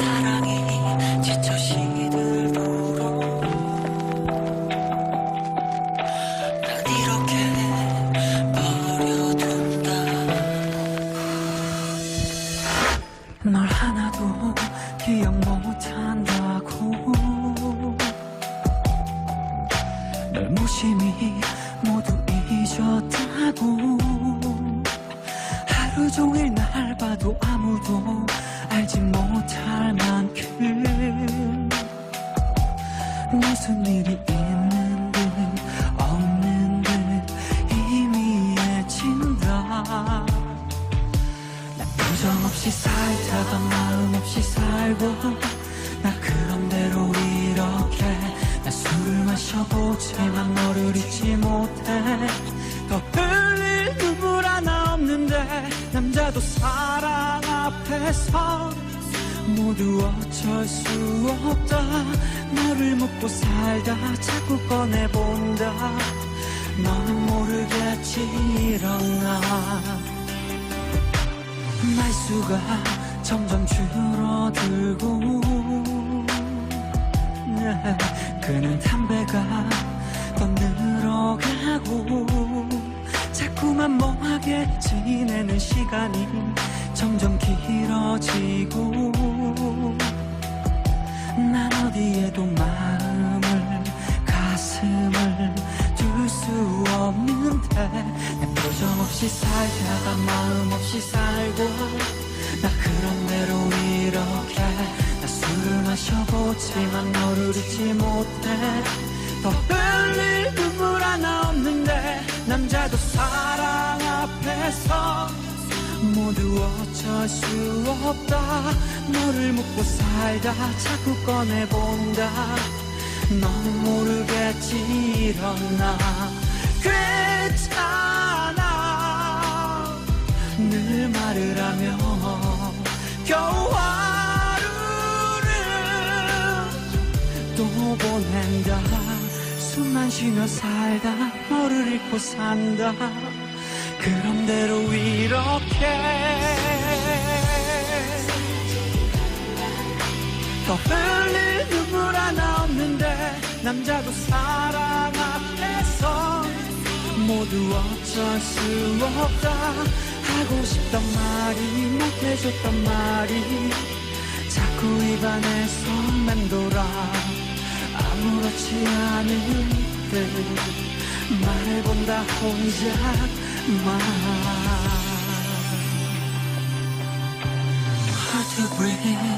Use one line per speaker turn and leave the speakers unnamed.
사랑 널 하나도 기억 못한다고. 널 무심히 모두 잊었다고. 하루 종일 날 봐도 아무도 알지 못할 만큼. 무슨 일이 있는 듯 없는 듯 희미해진다 난 표정 없이 살다가 마음 없이 살고 나 그런 대로 이렇게 나 술을 마셔보지만 너를 잊지 못해. 더 흘릴 눈물 하나 없는데 남자도 사랑 앞에서 모두 어쩔 수 없다. 너를 묻고 살다 자꾸 꺼내본다. 너는 모르겠지 일어나 말수가 점점 줄어들고. 네, 그는 담배가 더 늘어가고. 자꾸만 멍하게 지내는 시간이 점점 길어지고. 난 어디에도 마음을 가슴을 둘 수 없는데 내 표정 없이 살다가 마음 없이 살고. 나 그런 대로 이렇게 나 술을 마셔보지만 너를 잊지 못해. 더 흘릴 눈물 하나 없는데 남자도 사랑 앞에서 모두 어쩔 수 없다. 너를 묻고 살다 자꾸 꺼내본다. 너는 모르겠지 일어나. 괜찮아 말을 하며 겨우 하루를 또 보낸다. 숨만 쉬며 살다 너를 잊고 산다. 그런 대로 이렇게 더 흘릴 눈물 하나 없는데 남자도 사랑 앞에서 모두 어쩔 수 없다. 하고 싶던 말이 못해줬던 말이 자꾸 입안에서 맴돌아. 아무렇지 않은 듯 말해본다 혼자만 Hard to breathe